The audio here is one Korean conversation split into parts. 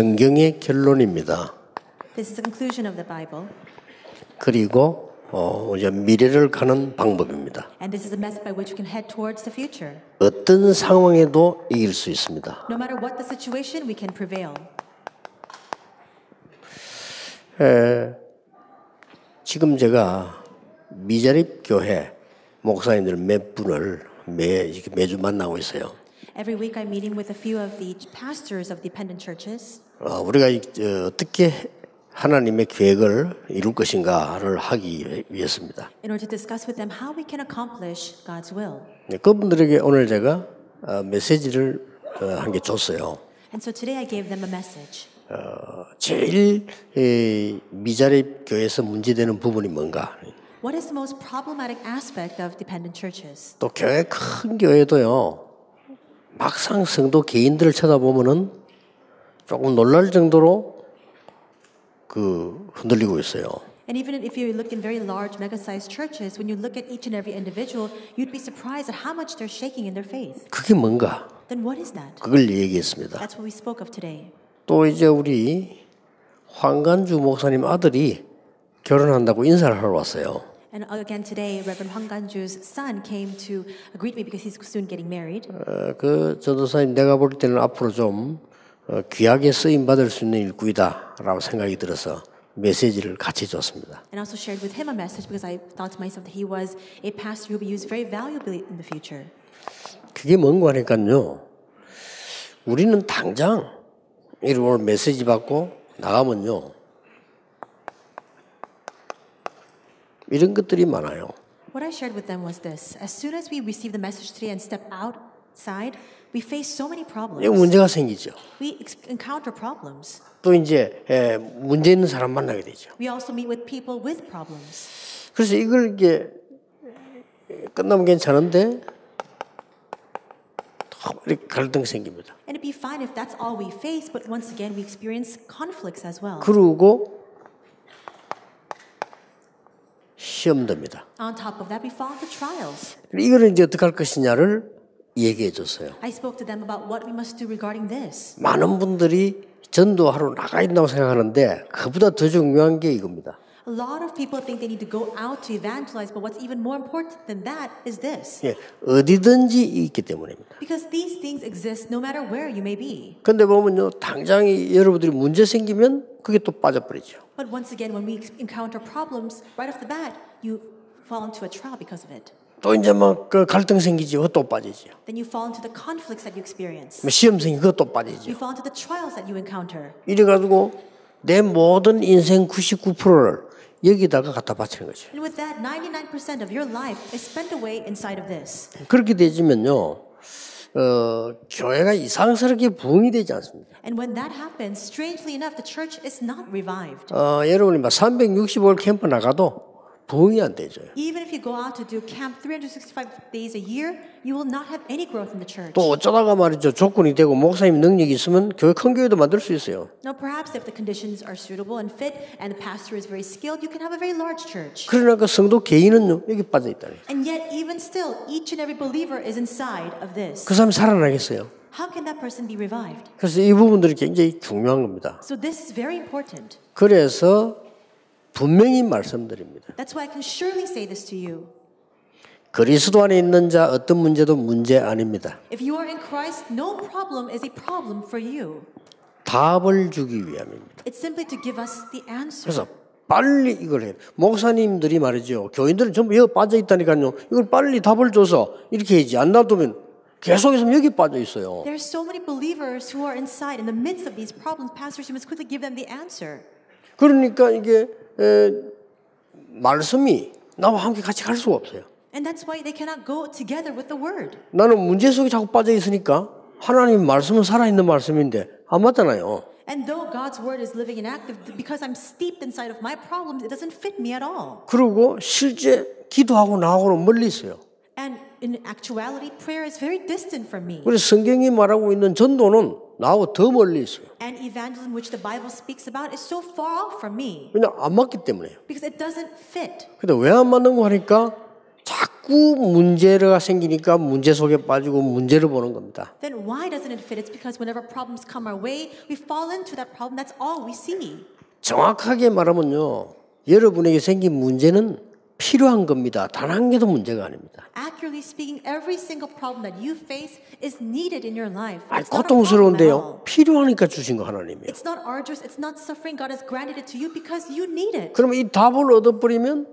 성경의 결론입니다. This is the conclusion of the Bible, 그리고 어, 이제 미래를 가는 방법입니다. and this is the method by which we can head towards the future. 어떤 상황에도 이길 수 있습니다. No matter what the situation, we can prevail. 지금 제가 미자립 교회 목사님들 몇 분을 매, 매주 만나고 있어요. Every week, I'm meeting with a few of the pastors of dependent churches, 어, 우리가 어떻게 하나님의 계획을 이룰 것인가를 하기 위해서입니다. in order to discuss with them how we can accomplish God's will. 네, 그분들에게 오늘 제가 어, 메시지를 한개 줬어요. And so today, I gave them a message. 제일 이, 미자립 교회에서 문제되는 부분이 뭔가? What is the most problematic aspect of dependent churches? 또 교회 큰 교회도요. 막상 성도 개인들을 쳐다보면은 조금 놀랄 정도로 그 흔들리고 있어요. And even if you look in very large, mega-sized churches, when you look at each and every individual, you'd be surprised at how much they're shaking in their faith. 그게 뭔가? Then what is that? 그걸 얘기했습니다. That's what we spoke of today. 또 이제 우리 황간주 목사님 아들이 결혼한다고 인사를 하러 왔어요. And again today, Reverend Hwang Ganju's son came to greet me because he's soon getting married. 어, 그 전도사님 내가 볼 때는 앞으로 좀 어, 귀하게 쓰임 받을 수 있는 일꾼이다라고 생각이 들어서 메시지를 같이 줬습니다. And also shared with him a message because I thought to myself that he was a pastor who would be used very valuably in the future. 그게 뭔가 하니까요. 우리는 당장 이런 메시지 받고 나가면요. 이런 것들이 많아요. What I shared with them was this: as soon as we receive the message today and step outside, we face so many 이 problems. 문제가 생기죠. We encounter problems. 또 이제 에, 문제 있는 사람 만나게 되죠. We also meet with people with problems. 그래서 이걸 이게 끝나면 괜찮은데 또 이렇게 갈등 생깁니다. And it'd be fine if that's all we face, but once again, we experience conflicts as well. 그러고 시험 됩니다. On top of that, we fall into trials. 이거를 이제 어떻게 할 것이냐를 얘기해 줬어요. I spoke to them about what we must do regarding this. 많은 분들이 전도하러 나가 있다고 생각하는데 그보다 더 중요한 게 이겁니다. A lot of people think they need to go out to evangelize, but what's even more important than that is this. 예, 어디든지 있기 때문입니다. Because these things exist no matter where you may be. 근데 보면요, 당장이 여러분들이 문제 생기면 그게 또 빠져버리죠. But once again, when we encounter problems, right off the bat, you fall into a trial because of it. 또 이제 막그 갈등 생기지, 그것도 빠지죠. Then you fall into the conflicts that you experience. 뭐 시험 생기, 그것도 You 빠지죠. fall into the trials that you encounter. 이래 가지고 내 모든 인생 99%를 여기다가 갖다 바치는 거죠. And with that, 99% of your life is spent away inside of this. 그렇게 되지면요, 어, 교회가 이상스럽게 부흥이 되지 않습니다. And when that happens, strangely enough, the church is not revived. 어, 여러분이 막 365일 캠프 나가도 부흥이 안 되죠. Even if you go out to do camp 365 days a year, you will not have any growth in the church. 또 어쩌다가 말이죠. 조건이 되고 목사님 능력이 있으면 교회 큰 교회도 만들 수 있어요. Now, perhaps if the conditions are suitable and fit, and the pastor is very skilled, you can have a very large church. 그러나 그 성도 개인은요, 여기 빠져 거예요. And yet, even still, each and every believer is inside of this. 그 사람이 살아나겠어요. How can that person be revived? 그래서 이 부분들이 굉장히 중요한 겁니다. So, this is very important. 그래서 분명히 말씀드립니다. That's why I can surely say this to you. 그리스도 안에 있는 자 어떤 문제도 문제 아닙니다. If you are in Christ, no problem is a problem for you. 답을 주기 위함입니다. It's simply to give us the answer. 그래서 빨리 이걸 해요. 목사님들이 말이죠. 교인들은 전부 여기 빠져 있다니까요. 이걸 빨리 답을 줘서 이렇게 해야지. 안 놔두면 계속 있으면 여기 빠져 있어요. There are so many believers who are inside in the midst of these problems. Pastors, you must quickly give them the answer. 그러니까 이게 에, 말씀이 나와 함께 같이 갈 수가 없어요. And that's why they cannot go together with the word. 나는 문제 속에 자꾸 빠져 있으니까 하나님 말씀은 살아있는 말씀인데 안 맞잖아요. And though God's word is living and active, because I'm steeped inside of my problems, it doesn't fit me at all. 그리고 실제 기도하고 나하고는 멀리 있어요. And in actuality, prayer is very distant from me. 그래서 성경이 말하고 있는 전도는 나하고 더 멀리 있어요. And evangelism, which the Bible speaks about, is so far off from me 그냥 안 맞기 때문에요. because it doesn't fit. 근데 왜 안 맞는 거 하니까 자꾸 자꾸 문제가 생기니까 문제 속에 빠지고 문제를 보는 겁니다. Then why doesn't it fit? It's because whenever problems come our way, we fall into that problem. That's all we see. 정확하게 말하면요. 여러분에게 생긴 문제는 필요한 겁니다. 단 한 개도 문제가 아닙니다. Accurately speaking, every single problem that you face is needed in your life. all. 고통스러운데요. 필요하니까 주신 거 하나님이요. It's not arduous. It's not suffering. God has granted it to you because you need it. 그러면 이 답을 얻어버리면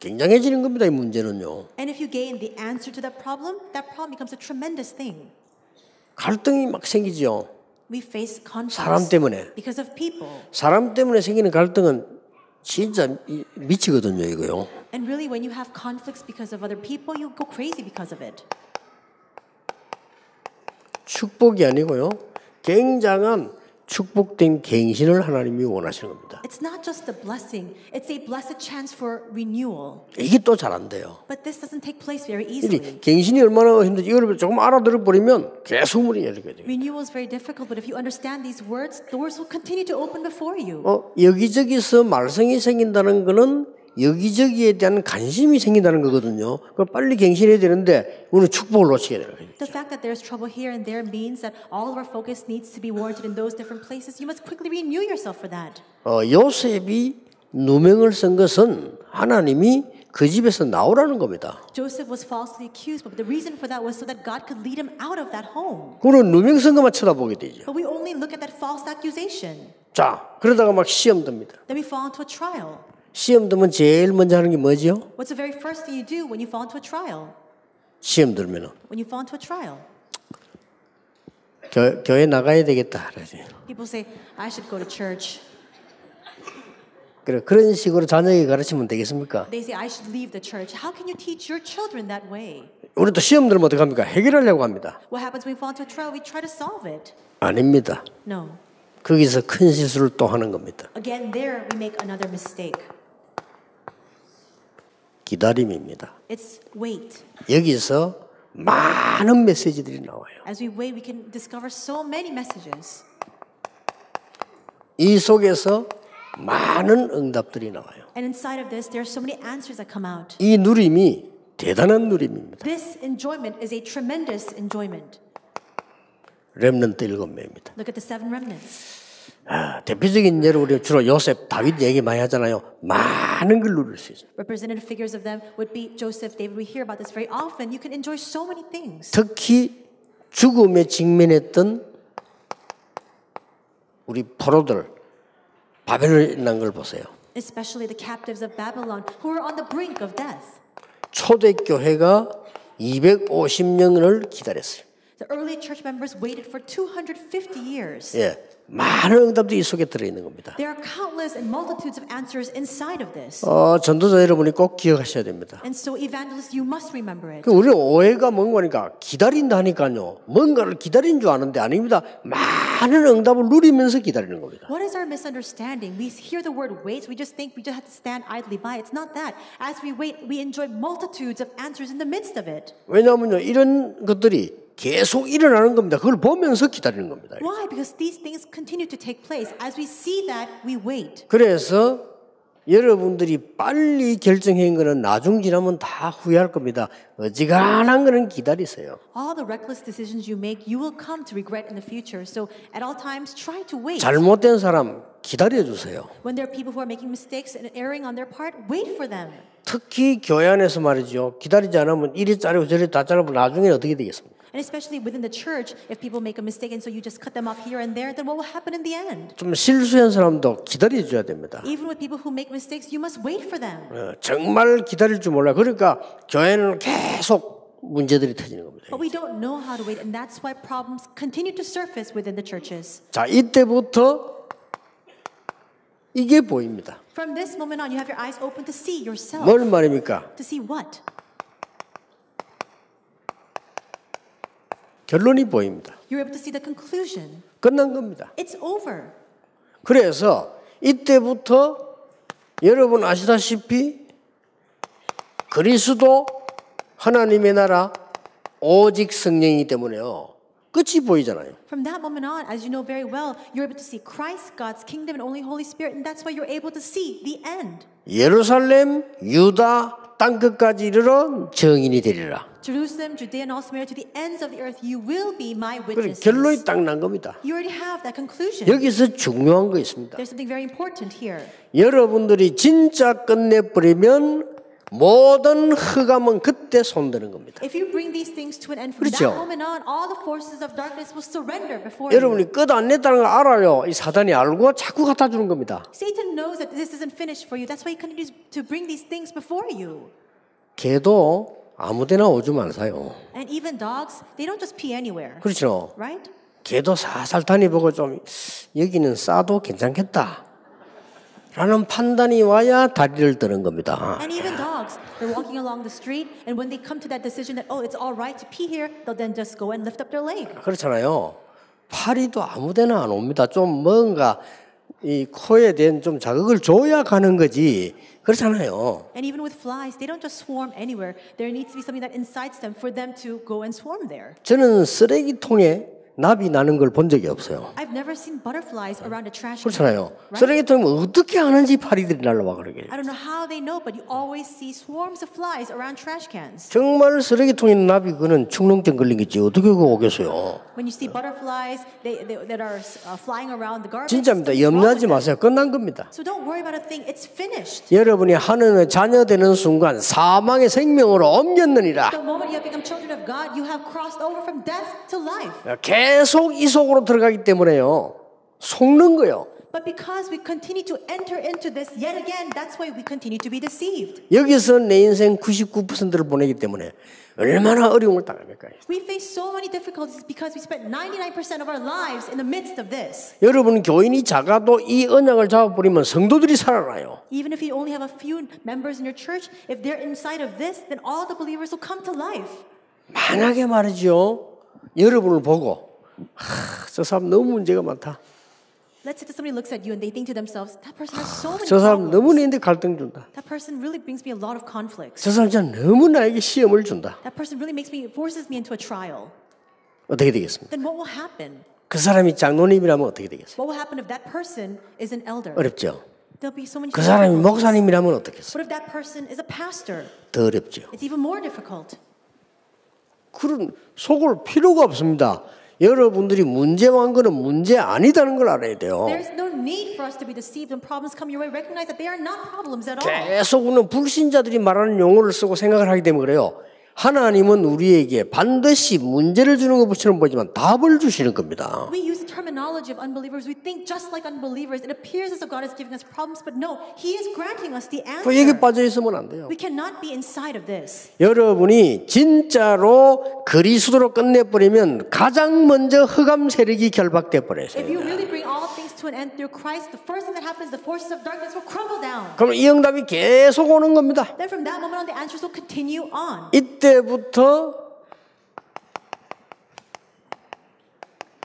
굉장해지는 겁니다. 이 문제는요. And if you gain the answer to that problem, that problem becomes a tremendous thing. 갈등이 막 생기죠. We face conflicts 사람 때문에. because of people. 사람 때문에 생기는 갈등은 진짜 이- 미치거든요, 이거요. And really, when you have conflicts because of other people, you go crazy because of it. 축복이 아니고요. 굉장한 축복된 갱신을 하나님이 원하시는 겁니다. It's not just a blessing, it's a blessed chance for renewal. 이게 또 잘 안 돼요. But this doesn't take place very 이 easily. 갱신이 얼마나 힘든지 이걸 조금 알아들어 버리면 계속 문이 열리게 돼요. Renewal is very difficult, but if you understand these words, doors will continue to open before you. 어, 여기저기서 말썽이 생긴다는 거는 여기저기에 대한 관심이 생긴다는 거거든요. 그 빨리 갱신해야 되는데 우리는 축복을 놓치게 되는 거예요. The fact that there's trouble here and there means that all of our focus needs to be warranted in those different places. You must quickly renew yourself for that. 어, 요셉이 누명을 쓴 것은 하나님이 그 집에서 나오라는 겁니다. Joseph was falsely accused, but the reason for that was so that God could lead him out of that home. 그는 누명 쓴 것만 쳐다보게 되죠. But we only look at that false accusation. 자, 그러다가 막 시험 듭니다. Then we fall into a trial. 시험 들면 제일 먼저 하는 게 뭐죠? What's the very first thing you do when you fall into a trial? 시험 들면은 When you fall into a trial, 교, 교회 나가야 되겠다. 그러지. people say, I should go to church. 그래 그런 식으로 자녀에게 가르치면 되겠습니까? They say, I should leave the church. How can you teach your children that way? 우리 또 시험 들면 어떻게 합니까? 해결하려고 합니다. What happens when we fall into a trial? We try to solve it. 아닙니다. No. 거기서 큰 실수를 또 하는 겁니다. Again, there we make another mistake. 기다림입니다. It's wait. 여기서 많은 메시지들이 나와요. As we wait, we can discover so many messages. 이 속에서 많은 응답들이 나와요. And inside of this, there are so many answers that come out. 이 누림이 대단한 누림입니다. This enjoyment is a tremendous enjoyment. 렘넌트 일곱 명입니다. 대표적인 예로 우리 주로 요셉, 다윗 얘기 많이 하잖아요. 많은 걸 누릴 수 있어요. Representative figures of them would be Joseph, David. We hear about this very often. You can enjoy so many things. 특히 죽음에 직면했던 우리 포로들 바벨론에 있는 걸 보세요. Especially the captives of Babylon who were on the brink of death. 초대 교회가 250년을 기다렸어요. The early church members waited for 250 years. 예, 많은 응답들이 이 속에 들어 있는 겁니다. There are countless and multitudes of answers inside of this. 어, 전도자 여러분이 꼭 기억하셔야 됩니다. And so, evangelists, you must remember it. 그 우리 오해가 뭔가니까 기다린다 하니까요. 뭔가를 기다린 줄 아는데 아닙니다. 많은 응답을 누리면서 기다리는 겁니다. What is our misunderstanding? We hear the word wait, we just think we just have to stand idly by. It's not that. As we wait, we enjoy multitudes of answers in the midst of it. 왜냐하면요, 이런 것들이 계속 일어나는 겁니다. 그걸 보면서 기다리는 겁니다. Why? Because these things continue to take place. As we see that, we wait. 그래서 여러분들이 빨리 결정한 거는 나중 지나면 다 후회할 겁니다. 어지간한 거는 기다리세요. All the reckless decisions you make, you will come to regret in the future. So, at all times, try to wait. 잘못된 사람 기다려 주세요. When there are people who are making mistakes and erring on their part, wait for them. 특히 교회 안에서 말이죠. 기다리지 않으면 이리 자르고 저리 다 자르면 나중에 어떻게 되겠습니까? And especially within the church, if people make a mistake and so you just cut them off here and there, then what will happen in the end? 좀 실수한 사람도 기다려 줘야 됩니다. Even with people who make mistakes, you must wait for them. 어, 정말 기다릴 줄 몰라. 그러니까 교회는 계속 문제들이 터지는 겁니다. But we don't know how to wait, and that's why problems continue to surface within the churches. 자, 이때부터 이게 보입니다. From this moment on, you have your eyes open to see yourself. 뭘 말입니까? To see what? 결론이 보입니다. You're able to see the conclusion. 끝난 겁니다. It's over. 그래서 이때부터 여러분 아시다시피 그리스도 하나님의 나라 오직 성령이기 때문에요. 끝이 보이잖아요. From that moment on, as you know very well, you're able to see Christ, God's kingdom, and only Holy Spirit, and that's why you're able to see the end. 예루살렘, 유다, 땅 끝까지 이르러 정인이 되리라. Jerusalem, Judea, and all Samaria to the ends of the earth, you will be my witnesses. 결론이 딱 난 겁니다. You already have that conclusion. 여기서 중요한 거 있습니다. There's something very important here. 여러분들이 진짜 끝내버리면 모든 흑암은 그때 손드는 겁니다. 그렇죠. 여러분이 끝 안 냈다는 걸 알아요. 이 사단이 알고 자꾸 갖다 주는 겁니다. 개도 아무데나 오줌 안 사요. 그렇죠. 개도 살살 다니보고 좀 여기는 싸도 괜찮겠다. 라는 판단이 와야 다리를 드는 겁니다. And even dogs, they're walking along the street, and when they come to that decision that, oh, it's all right to pee here, they'll then just go and lift up their leg. 그렇잖아요. 파리도 아무데나 안 옵니다. 좀 뭔가 이 코에 대한 좀 자극을 줘야 가는 거지. 그렇잖아요. And even with flies, they don't just swarm anywhere. There needs to be something that incites them for them to go and swarm there. 저는 쓰레기통에 납이 나는 걸 본 적이 없어요. I've never seen butterflies around a trash can. 그렇잖아요. 쓰레기통에 어떻게 하는지 파리들이 날라와 그러게. I don't know how they know, but you always see swarms of flies around trash cans. 정말 쓰레기통에 있는 납이 그는 축농증 걸린 거지 어떻게 그거 오겠어요. When you see butterflies they, they, that are uh, flying around the garbage, 진짜입니다. 염려하지. 마세요. 끝난 겁니다. So don't worry about a thing. It's finished. 여러분이 하나님의 자녀 되는 순간 사망의 생명으로 옮겼느니라. The moment you have become children of God, you have crossed over from death to life. 계속 이 속으로 들어가기 때문에요. 속는 거요. But because we continue to enter into this yet again, that's why we continue to be deceived. 여기서 내 인생 99%를 보내기 때문에 얼마나 어려움을 당합니까? We face so many difficulties because we spent 99% of our lives in the midst of this. 여러분 교인이 작아도 이 언약을 잡아버리면 성도들이 살아나요. Even if you only have a few members in your church, if they're inside of this, then all the believers will come to life. 만약에 말이죠. 여러분을 보고 하, 저 사람 너무 문제가 많다. Let's say that somebody looks at you and they think to themselves, that person has so many 저 사람 너무 problems. 내한테 갈등 준다. That person really brings me a lot of conflicts. 저 사람 진짜 너무 나에게 시험을 준다. That person really makes me, forces me into a trial. 어떻게 되겠습니까? Then what will happen? 그 사람이 장로님이라면 어떻게 되겠어요? What will happen if that person is an elder? 어렵죠. There'll be so many 그 사람이 difficulties. 목사님이라면 어떻겠어요? What if that person is a pastor? 더 어렵죠. It's even more difficult. 그런 속을 필요가 없습니다. 여러분들이 문제 많은 거는 문제 아니다는 걸 알아야 돼요. There's no need for us to be deceived when problems come your way. Recognize that they are not problems at all. 계속 우리는 불신자들이 말하는 용어를 쓰고 생각을 하기 때문에 그래요. 하나님은 우리에게 반드시 문제를 주는 것처럼 보지만 답을 주시는 겁니다. We use the terminology of unbelievers. We think just like unbelievers. It appears as though God is giving us problems, but no, He is granting us the 그 answer. 빠져 있으면 안 돼요. We cannot be inside of this. 여러분이 진짜로 그리스도로 끝내버리면 가장 먼저 흑암 세력이 결박돼 버려요. If you really bring all things to an end through Christ, the first thing that happens, the forces of darkness will crumble down. 그럼 이 응답이 계속 오는 겁니다. Then from that moment on, the answers will continue on. 이때부터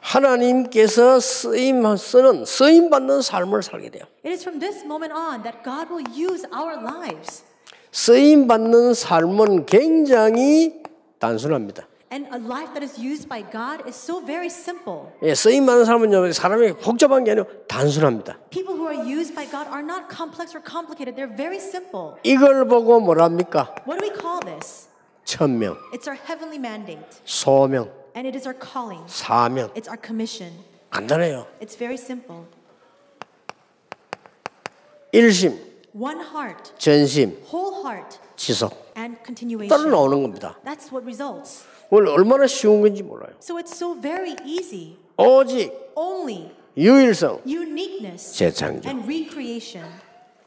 하나님께서 쓰임 쓰는 쓰임 받는 삶을 살게 돼요. It is from this moment on that God will use our lives. 쓰임 받는 삶은 굉장히 단순합니다. And a life that is used by God is so very simple. 예, 쓰임 받는 삶은요 사람이 복잡한 게 아니고 단순합니다. People who are used by God are not complex or complicated. They're very simple. 이걸 보고 뭐랍니까? What do we call this? 천명, It's our heavenly mandate, 소명, and it is our calling. 사명 It's our commission. 간단해요. It's very simple. 일심, One heart, 전심, whole heart, 지속 and continuation. 나오는 겁니다. That's what results. 오늘 얼마나 쉬운 건지 몰라요. So it's so very easy. 오직 Only 유일성, uniqueness 재창조, and recreation.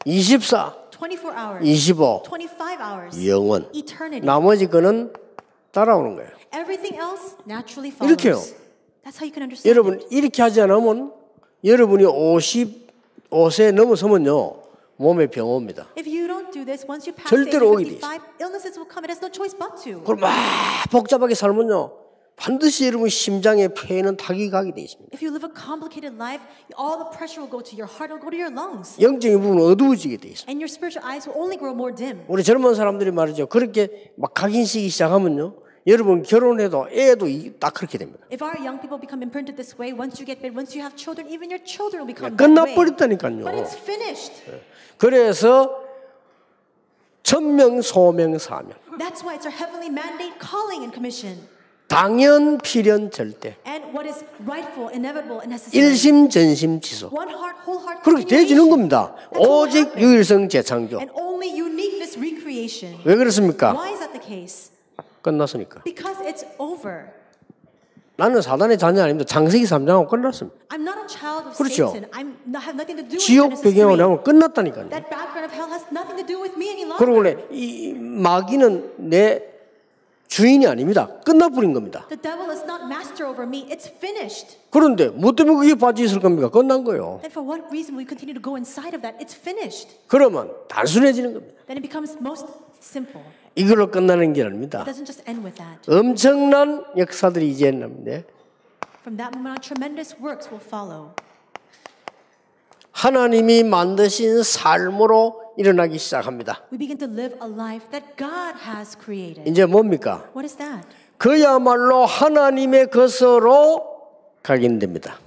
24, 24 hours, 25, 25 hours, 영원. eternity. 나머지 거는 따라오는 거예요. Everything else naturally 이렇게요. follows. That's how you can understand. 여러분 it. 이렇게 하지 않으면 여러분이 55세 넘어서면요 몸에 병 옵니다. If you do this, once you pass the age 절대로 오게 돼 55, illnesses will come. It has no choice but to. 그걸 막 복잡하게 살면요 반드시 여러분 심장에 폐에는 타격이 가게 돼 있습니다. If you live a complicated life, all the pressure will go to your heart, will go to your lungs. 영적인 부분은 어두워지게 돼 있습니다. And your spiritual eyes will only grow more dim. 우리 젊은 사람들이 말이죠 그렇게 막 각인시기 시작하면요 여러분 결혼해도 애도 이- 딱 그렇게 됩니다. If our young people become imprinted this way, once you get married, once you have children, even your children will become that way. But 끝나버렸다니까요. it's finished. 그래서 천명 소명 사명. That's why it's our heavenly mandate, calling, and commission. 당연 필연 절대. And what is rightful, inevitable, and necessary. 일심 전심 지속. One heart, whole heart. 그렇게 되지는 continuation. 겁니다. 오직. 유일성 재창조. And only uniqueness recreation. 왜 그렇습니까? Why is that the case? 끝났으니까. Because it's over. 나는 사단의 자녀 아닙니다. 창세기 3장하고 끝났습니다. I'm not a child of 그렇죠. Satan. I'm not, have nothing to do with 지옥 배경으로 3. 하면 끝났다니까요. That background of hell has nothing to do with me any longer. 그리고 원래 이 마귀는 내 주인이 아닙니다. 끝나버린 겁니다. The devil is not master over me. It's finished. 그런데 뭐 때문에 그게 빠져 있을 겁니까? 끝난 거예요. 그러면 단순해지는 겁니다. 이걸로 끝나는 게 아닙니다. 엄청난 역사들이 이제 follow. 하나님이 만드신 삶으로 일어나기 시작합니다. 이제 뭡니까? 그야말로 하나님의 것으로 각인됩니다.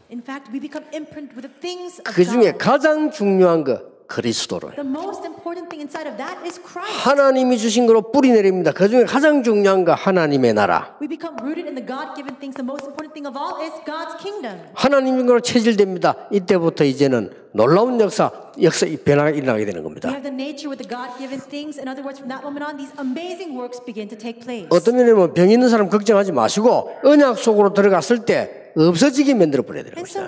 그 중에. 가장 중요한 거 그리스도로요. The most important thing inside of that is Christ. 하나님이 주신 거로 뿌리 내립니다. 그 중에 가장 중요한 거 하나님의 나라. We become rooted in the God-given things. The most important thing of all is God's kingdom. 하나님인 거로 체질됩니다. 이때부터 이제는 놀라운 역사, 역사 이 변화가 일어나게 되는 겁니다. have the nature with the God-given things. In other words, from that moment on, these amazing works begin to take place. 어떤 면에는 병 있는 사람 걱정하지 마시고 언약 속으로 들어갔을 때 없어지게 만들어 버려야 되는 것이다.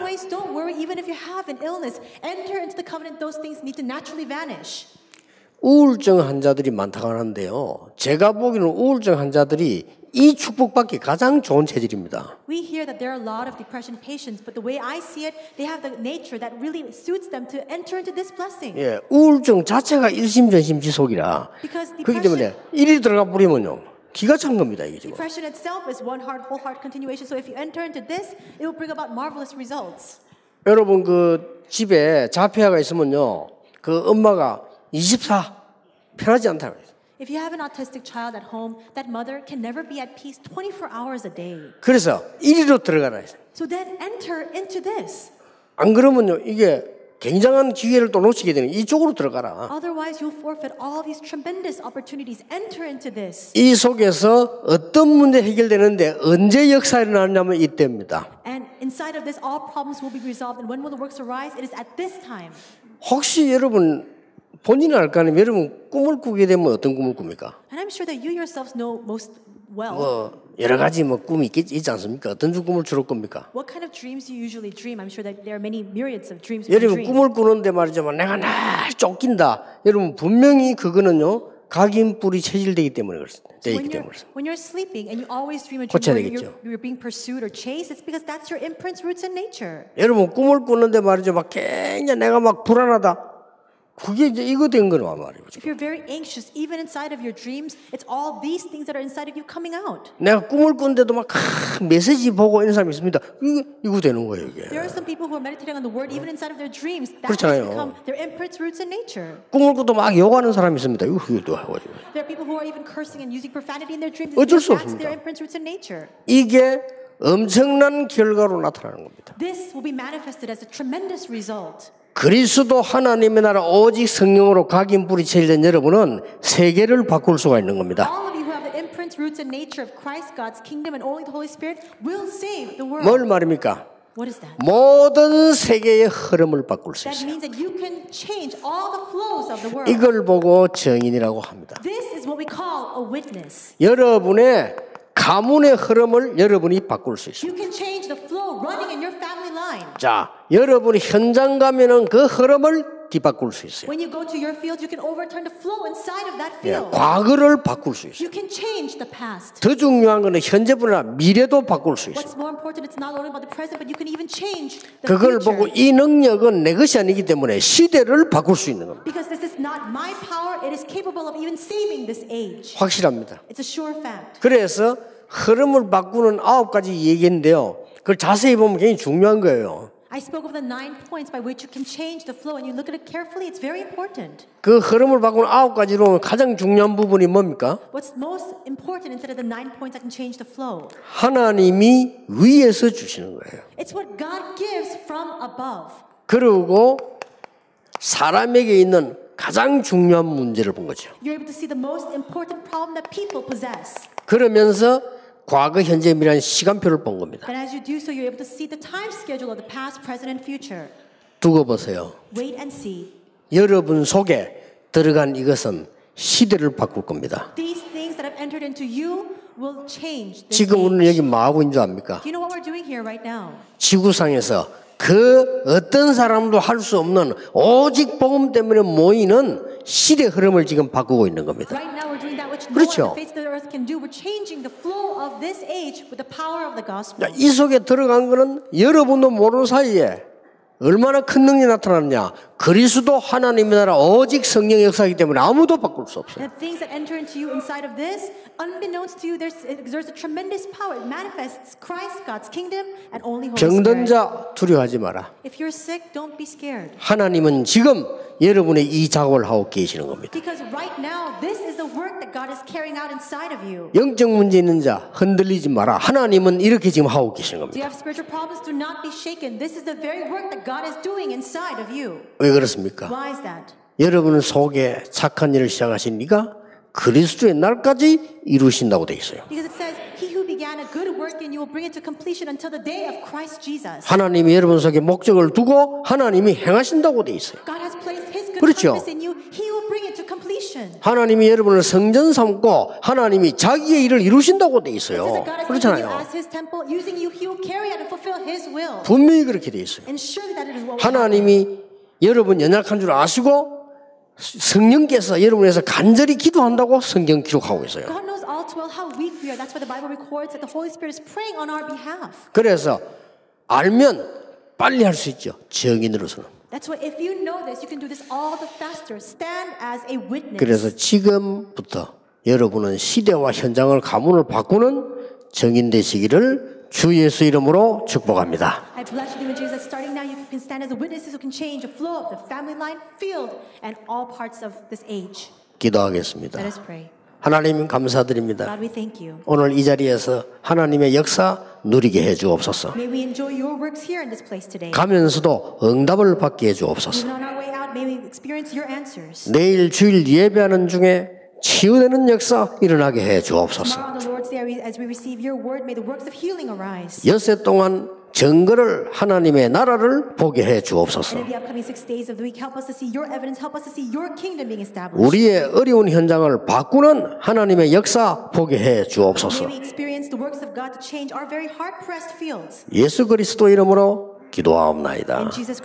ways, don't worry. Even if you have an illness, enter into the covenant. Those things need to naturally vanish. 우울증 환자들이 많다고 하는데요. 제가 보기에는 우울증 환자들이 이 축복받기 가장 좋은 체질입니다. We hear that there are a lot of depression patients, but the way I see it, they have the nature that really suits them to enter into this blessing. 예, 우울증 자체가 일심전심 지속이라 Because 그렇기 때문에 일이 들어가 버리면요. 기가 찬 겁니다, 이게 지금. Depression itself is one heart, whole heart continuation. So if you enter into this, it will bring about marvelous results. 여러분 그 집에 자폐아가 있으면요. 그 엄마가 24 편하지 않다고 해요. If you have an autistic child at home, that mother can never be at peace 24 hours a day. 그래서 이리로 들어가라 했어요. So then enter into this. 안 그러면요. 이게 굉장한 기회를 또 놓치게 되는. 이쪽으로 들어가라. Otherwise, you'll forfeit all these tremendous opportunities. Enter into this. 이 속에서 어떤 문제 해결되는데 언제 역사 일어나냐면 이때입니다. And inside of this, all problems will be resolved. And when will the works arise? It is at this time. 혹시 여러분 본인은 알 거 아니면 여러분 꿈을 꾸게 되면 어떤 꿈을 꿉니까? And I'm sure that you yourselves know most well. 뭐 여러 가지 뭐 꿈이 있, 있지 않습니까? 어떤 꿈을 주로 꿉니까? What kind of dreams do you usually dream? I'm sure that there are many myriads of dreams 여러분 dream. 꿈을 꾸는데 말이죠. 내가 날 쫓긴다. 여러분 분명히 그거는요. 각인 뿌리 체질되기 때문에 그렇습니다. 되기 때문에 그렇습니다. when you're sleeping and you always dream a dream 고쳐야 where 되겠죠. you're, you're being pursued or chased, it's because that's your imprints, roots, and nature. 여러분 꿈을 꾸는데 말이죠. 막 굉장히 내가 막 불안하다. 그게 이제 이거 된 거란 말이에요. If you're very anxious, even inside of your dreams, it's all these things that are inside of you coming out. 내가 꿈을 꾸는데도 막 크, 메시지 보고 이런 사람이 있습니다. 이거 이거 되는 거예요 이게. There are some people who are meditating on the word even inside of their dreams. That has 그렇잖아요. become their imprints, roots, nature. 꿈을 꾸도 막 욕하는 사람이 있습니다. 이거 이것도 해가지고. There are people who are even cursing and using profanity in their dreams. 어쩔 수 없습니다. their imprints, roots, and nature. 이게 엄청난 결과로 나타나는 겁니다. This will be manifested as a tremendous result. 그리스도 하나님의 나라 오직 성령으로 각인 뿌리 체질된 여러분은 세계를 바꿀 수가 있는 겁니다. 뭘 말입니까? 모든 세계의 흐름을 바꿀 수 있어요. 이걸 보고 정인이라고 합니다. 여러분의 가문의 흐름을 여러분이 바꿀 수 있어요. 자, 여러분이 현장 가면은 그 흐름을 뒤바꿀 수 있어요. When you go to your field, you can overturn the flow inside of that 예. 과거를 바꿀 수 있어요. You can change the past. 더 중요한 거는 현재뿐 아니라 미래도 바꿀 수 있어요. What's more important, it's not only about the present, but you can even change the 그걸 future. 보고 이 능력은 내 것이 아니기 때문에 시대를 바꿀 수 있는 겁니다. Because this is not my power, it is capable of even saving this age. 확실합니다. It's a sure fact. 그래서 흐름을 바꾸는 아홉 가지 얘기인데요. 그걸 자세히 보면 굉장히 중요한 거예요. I spoke of the nine points by which you can change the flow, and you look at it carefully, it's very important. 그 흐름을 바꾸는 아홉 가지로 가장 중요한 부분이 뭡니까? What's most important instead of the nine points that can change the flow? 하나님이 위에서 주시는 거예요. It's what God gives from above. 그리고 사람에게 있는 가장 중요한 문제를 본 거죠. You're able to see the most important problem that people possess. 그러면서 과거, 현재, 미래한 시간표를 본 겁니다. And as you do so, you're able to see the time schedule of the past, present, and future. 두고 보세요. Wait and see. 여러분 속에 들어간 이것은 시대를 바꿀 겁니다. These things that have entered into you will change. This 지금. 우리는 여기 뭐 하고 있는 줄 압니까? Do you know what we're doing here right now? 지구상에서 그 어떤 사람도 할 수 없는 오직 복음 때문에 모이는 시대 흐름을 지금 바꾸고 있는 겁니다. Right now, 그렇죠. one on the face of the earth can do. We're changing the flow of this age with the power of the gospel. 자, 이 속에 들어간 거는 여러분도 모르는 사이에 얼마나 큰 능력이 나타났냐. 그리스도 하나님의 나라 오직 성령 역사이기 때문에 아무도 바꿀 수 없어요. The things that enter into you inside of this, unbeknownst to you, there's, it exerts a tremendous power. It manifests Christ, God's kingdom, and only Holy 병든 Spirit. 자 두려워하지 마라. If you're sick, don't be scared. 하나님은 지금 여러분의 이 작업을 하고 계시는 겁니다. Because right now, this is the work that God is carrying out inside of you. 영적 문제 있는 자 흔들리지 마라. 하나님은 이렇게 지금 하고 계시는 Do you 겁니다. have spiritual problems? Do not be shaken. This is the very work that God is doing inside of you. 왜 그렇습니까? Why is that? 여러분 속에 착한 일을 시작하신 이가 그리스도의 날까지 이루신다고 돼 있어요. 하나님이 여러분 속에 목적을 두고 하나님이 행하신다고 돼 있어요. 그렇죠. 하나님이 여러분을 성전 삼고 하나님이 자기의 일을 이루신다고 돼 says 있어요. 그렇잖아요. 분명히 그렇게 돼 있어요. 하나님이 여러분 연약한 줄 아시고 성령께서 여러분에서 간절히 기도한다고 성경 기록하고 있어요. 그래서 알면 빨리 할 수 있죠. 증인으로서는. That's why if you know this, you can do this all the faster. Stand as a witness. 그래서 지금부터 여러분은 시대와 현장을 가문을 바꾸는 증인 되시기를 주 예수 이름으로 축복합니다. I bless you in Jesus. Starting now, you can stand as a witnesses who can change the flow of the family line, field, and all parts of this age. 기도하겠습니다. Let us pray. 하나님 감사드립니다. God, we thank you. 오늘 이 자리에서 하나님의 역사 누리게 해 주옵소서. May we enjoy your works here in this place today. 가면서도 응답을 받게 해 주옵소서. Even on our way out, may we experience your answers. 내일 주일 예배하는 중에 치유되는 역사 일어나게 해 주옵소서. 엿새 동안 증거를 하나님의 나라를 보게 해 주옵소서. 우리의 어려운 현장을 바꾸는 하나님의 역사 보게 해 주옵소서. 예수 그리스도 이름으로 기도하옵나이다. Jesus